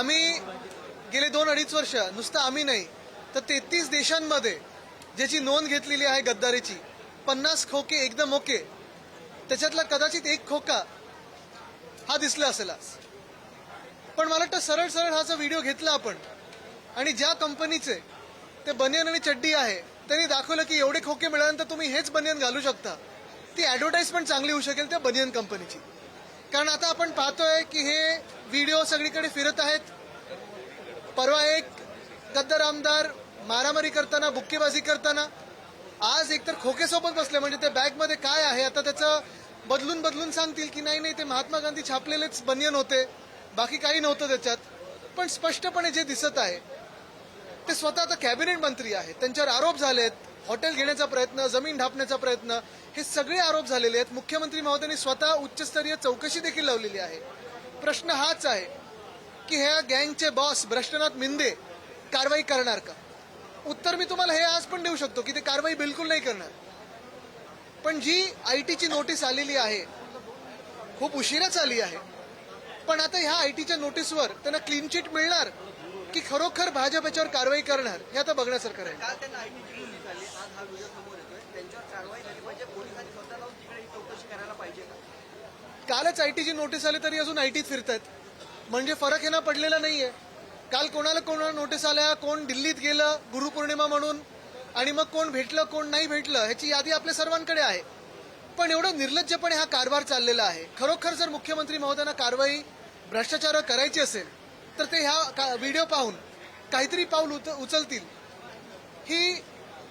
आम्ही गेले दोन अडीच वर्ष नुसतं आम्ही नाही तर तेहतीस देशांमध्ये ज्याची नोंद घेतलेली आहे गद्दारीची पन्नास खोके एकदम ओके त्याच्यातला कदाचित एक खोका हा दिसला असेल आज. पण मला वाटतं सरळ सरळ हा जो व्हिडिओ घेतला आपण आणि ज्या कंपनीचे ते बनियन आणि चड्डी आहे त्यांनी दाखवलं की एवढे खोके मिळाल्यानंतर तुम्ही हेच बनियन घालू शकता. ती ॲडव्हर्टाईजमेंट चांगली होऊ शकेल त्या बनियन कंपनीची. कारण आता आपण पाहतोय की हे व्हिडिओ सगळीकडे फिरत आहेत. परवा एक गद्दार आमदार मारामारी करताना बुक्केबाजी करताना आज एकतर खोकेसोबत बसले म्हणजे ते बॅगमध्ये काय आहे आता त्याचं बदलून बदलून सांगतील की नाही नाही ते महात्मा गांधी छापलेलेच बनियन होते बाकी काही नव्हतं त्याच्यात. पण स्पष्टपणे जे दिसत आहे ते स्वतः आता कॅबिनेट मंत्री आहेत त्यांच्यावर आरोप झालेत. हॉटेल घेण्याचा प्रयत्न जमीन ढापण्याचा प्रयत्न हे सगळे आरोप झालेले आहेत. मुख्यमंत्री महोदयांनी स्वतः उच्चस्तरीय चौकशी देखील लावलेली आहे. प्रश्न हाच आहे की ह्या गँगचे बॉस भ्रष्टनाथ मिंदे कारवाई करणार का? उत्तर मी तुम्हाला हे आज पण देऊ शकतो की ते कारवाई बिलकुल नाही करणार. पण जी आय टीची नोटीस आलेली आहे खूप उशिराच आली आहे. पण आता ह्या आय टीच्या नोटीसवर त्यांना क्लीन चिट मिळणार? की खरोखर भाजप याच्यावर कारवाई करणार हे आता बघण्यासारखं राहील. काल त्यांना आयटीची नोटीस आली कालच तरी अजून आय टीत फिरतायत. म्हणजे फरक यांना पडलेला नाहीये. काल कोणाला कोणाला नोटीस आल्या कोण दिल्लीत गेलं गुरुपौर्णिमा म्हणून आणि मग कोण भेटलं कोण नाही भेटलं ह्याची यादी आपल्या सर्वांकडे आहे. पण एवढं निर्लज्जपणे हा कारभार चाललेला आहे. खरोखर जर मुख्यमंत्री महोदयांना कारवाई भ्रष्टाचार करायची असेल तर ते ह्या का- व्हिडिओ पाहून काहीतरी पाऊल उच- उचलतील. ही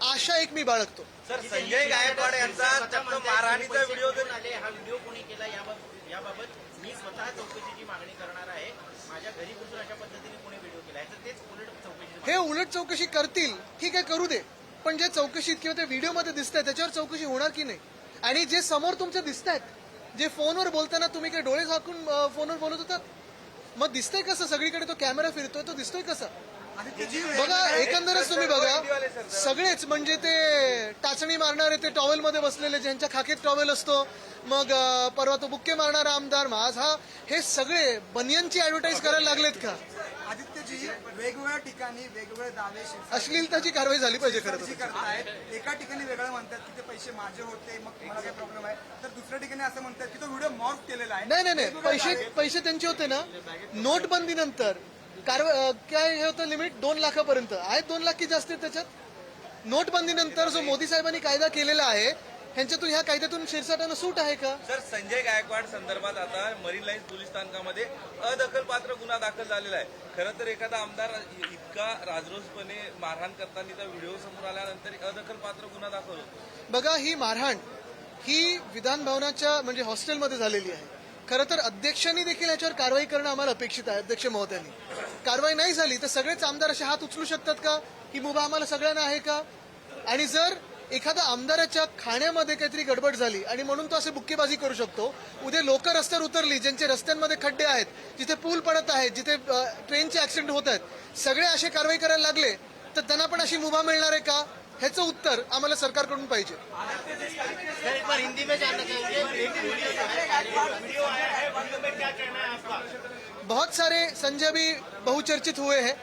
आशा एक मी बाळगतो. सर संजय गायकवाड यांचा चक्क मारहाणीचा व्हिडिओ जरी आले हा व्हिडिओ कोणी केला याबाबत याबाबत मी स्वतः चौकशीची मागणी करणार आहे. माझ्या घरी बसून अशा पद्धतीने कोणी व्हिडिओ केला याचं तेच उलट चौकशी हे उलट चौकशी करतील ठीक आहे करू दे. पण जे चौकशीत किंवा ते व्हिडिओमध्ये दिसत आहे त्याच्यावर चौकशी होणार की नाही? आणि जे समोर तुमचे दिसत आहेत जे फोनवर बोलताना तुम्ही काही डोळे झाकून फोनवर बोलत होतात? मग दिसतंय कसं? सगळीकडे तो कॅमेरा फिरतोय तो दिसतोय कसा? बघा एकंदरच तुम्ही बघा. सगळेच म्हणजे ते टाचणी मारणारे ते टॉवेलमध्ये बसलेले ज्यांच्या खाकेत टॉवेल असतो मग परवा तो बुक्के मारणारा आमदार माझ हा हे सगळे बनियनची ऍडव्हर्टाईज करायला लागलेत का? आदित्यजी वेगवेगळ्या ठिकाणी वेगवेगळे दावे अश्लीलताची कारवाई झाली पाहिजे खरं तर करतायत. एका ठिकाणी वेगळं म्हणतात की ते पैसे माझे होते मग तुम्हाला काही प्रॉब्लेम आहे. तर दुसऱ्या ठिकाणी असं म्हणतात की तो व्हिडिओ मॉर्फ केलेला आहे. नाही नाही नाही. पैसे दावे- पैसे त्यांचे होते ना. नोटबंदीनंतर कारवाई अं, काय हे होतं लिमिट दोन लाखापर्यंत. आहेत दोन लाख की जास्त आहेत त्याच्यात? नोटबंदीनंतर जो मोदी साहेबांनी कायदा केलेला आहे ह्यांच्यातून ह्या कायद्यातून शिरसाटांना सूट आहे का? सर संजय गायकवाड संदर्भात आता मरीन लाईन्स पोलीस स्थानकामध्ये अदखलपात्र गुन्हा दाखल झालेला आहे. खरं तर एखादा आमदार इतका राजरोसपणे मारहाण करताना व्हिडिओ समोर आल्यानंतर अदखलपात्र गुन्हा दाखल होतो बघा ही मारहाण ही विधान भवनाच्या म्हणजे हॉस्टेलमध्ये झालेली आहे. खरं तर अध्यक्षांनी देखील याच्यावर कारवाई करणं आम्हाला अपेक्षित आहे अध्यक्ष महोदयांनी. कारवाई नाही झाली तर सगळेच आमदार असे हात उचलू शकतात का? ही मुभा आम्हाला सगळ्यांना आहे का? आणि जर एखादा आमदाराच्या खाण्यामध्ये काहीतरी गडबड झाली आणि म्हणून तो असे बुक्केबाजी करू शकतो. उद्या लोक रस्त्यावर उतरली ज्यांचे रस्त्यांमध्ये खड्डे आहेत जिथे पूल पडत आहेत जिथे ट्रेनचे ऍक्सिडेंट होत आहेत सगळे असे कारवाई करायला लागले तर त्यांना पण अशी मुभा मिळणार आहे का? ह्याचं उत्तर आम्हाला सरकारकडून पाहिजे. है है है बहुत सारे संजय भी बहुचर्चित हुए हैं।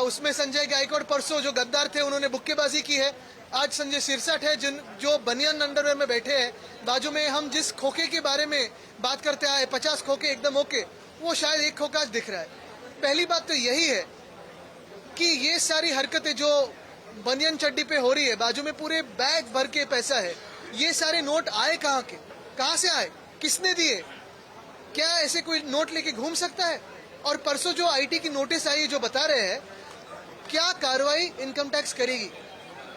उसमें संजय गायकवाड़ परसों जो गद्दार थे उन्होंने बुक्केबाजी की है। आज संजय सिरसठ है, जिन, जो बनियन अंडरवेयर में बैठे हैं। बाजू में हम जिस खोखे के बारे में बात करते आए, पचास खोखे एकदम ओके वो शायद एक खोखा आज दिख रहा है। पहली बात तो यही है कि ये सारी हरकतें जो बनियन चड्डी पे हो रही है, बाजू में पूरे बैग भर के पैसा है। ये सारे नोट आए कहाँ के? कहाँ से आए? किसने दिए? क्या ऐसे कोई नोट लेके घूम सकता है? और परसों जो आईटी की नोटिस आई जो बता रहे हैं, क्या कार्रवाई इनकम टैक्स करेगी?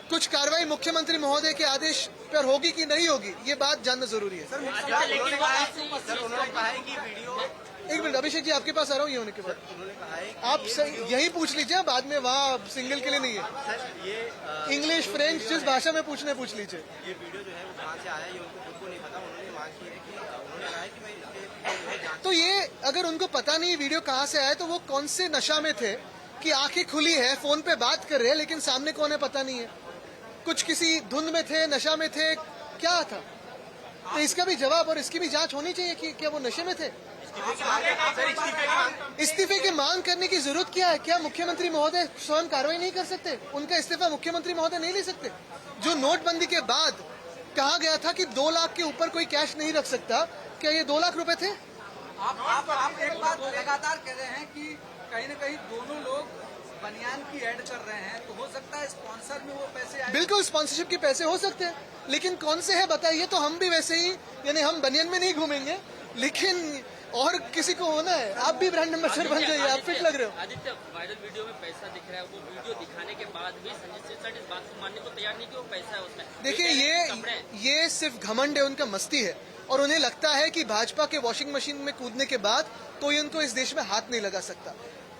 कुछ कार्रवाई मुख्यमंत्री महोदय के आदेश पर होगी कि नहीं होगी ये बात जानना ज़रूरी है। सर उन्होंने कहा है कि वीडियो एक मिनट अभिषेक जी आपके पास आ रहा हूँ ये होने के बाद। आप यही पूछ लीजिए बाद में वहाँ सिंगल के लिए नहीं है। सर ये इंग्लिश फ्रेंच जिस भाषा में पूछने पूछ लीजिए। ये वीडियो जो है वो कहाँ से आया ये उनको खुद को नहीं पता उन्होंने की है कि उन्होंने कहा कि मैं तो ये अगर उनको पता नहीं वीडियो कहाँ से आया तो वो कौन से नशा में थे? कि आँखें खुली है, फ़ोन पे बात कर रहे हैं, लेकिन सामने कौन है पता नहीं है। कुछ किसी धुंध में थे, नशा में थे, क्या था? तो इसका भी जवाब और इसकी भी जाँच होनी चाहिए कि क्या वो नशे में थे? इस्तीफे की मांग करने की ज़रूरत क्या है? क्या मुख्यमंत्री महोदय स्वयं कार्रवाई नहीं कर सकते? उनका इस्तीफा मुख्यमंत्री महोदय नहीं ले सकते? जो नोटबंदी के बाद कहा गया था कि दो लाख के ऊपर कोई कैश नहीं रख सकता, क्या ये दो लाख रुपए थे? आप आप आप एक बात लगातार कह रहे हैं कि कहीं ना कहीं दोनों लोग बनियान की ऐड कर रहे हैं तो हो सकता है स्पॉन्सर में वो पैसे आए। बिल्कुल स्पॉन्सरशिप के पैसे हो सकते हैं लेकिन कौन से है बताइए तो हम भी वैसे ही यानी हम बनियान में नहीं घूमेंगे लेकिन और किसी को होना है आप भी ब्रांड एम्बेसडर बन जाइए आप फिट लग रहे हो। आदित्य वायरल वीडियो में पैसा दिख रहा है वो वीडियो दिखाने के बाद भी संजय इस बात को मानने को तैयार नहीं कि वो पैसा है उसमें। देखिए। ये ये सिर्फ़ घमंड है उनका मस्ती है और उन्हें लगता है कि भाजपा के वॉशिंग मशीन में कूदने के बाद कोई उनको इस देश में हाथ नहीं लगा सकता।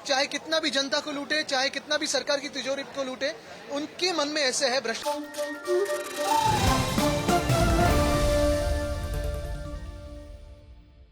चाहे कितना भी जनता को लूटे चाहे कितना भी सरकार की तिजोरी को लूटे उनके मन में ऐसे है भ्रष्ट।